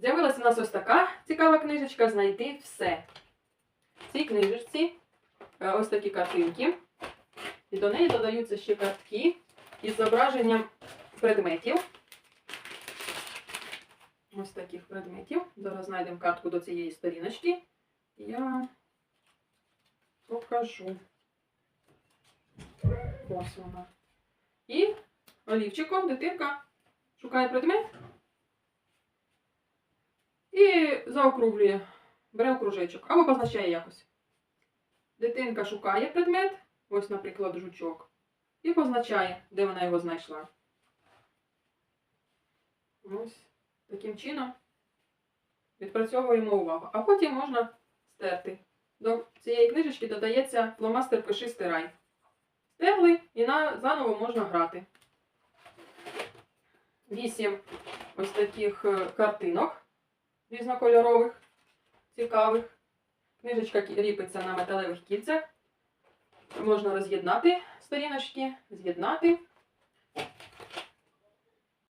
З'явилася у нас ось така цікава книжечка Знайти все. В цій книжечці е, ось такі картинки. І до неї додаються ще картки із зображенням предметів. Ось таких предметів. Зараз знайдемо картку до цієї сторіночки. Я покажу. Ось вона. І олівчиком дитинка шукає предмет і заокруглює, бере в кружечок або позначає якось. Дитинка шукає предмет, ось, наприклад, жучок, і позначає, де вона його знайшла. Ось таким чином відпрацьовуємо увагу. А потім можна стерти. До цієї книжечки додається фломастер Пиши стирай. Стерли і на, заново можна грати. Вісім ось таких е, картинок різнокольорових, цікавих. Книжечка ріпиться на металевих кільцях. Можна роз'єднати сторіночки, з'єднати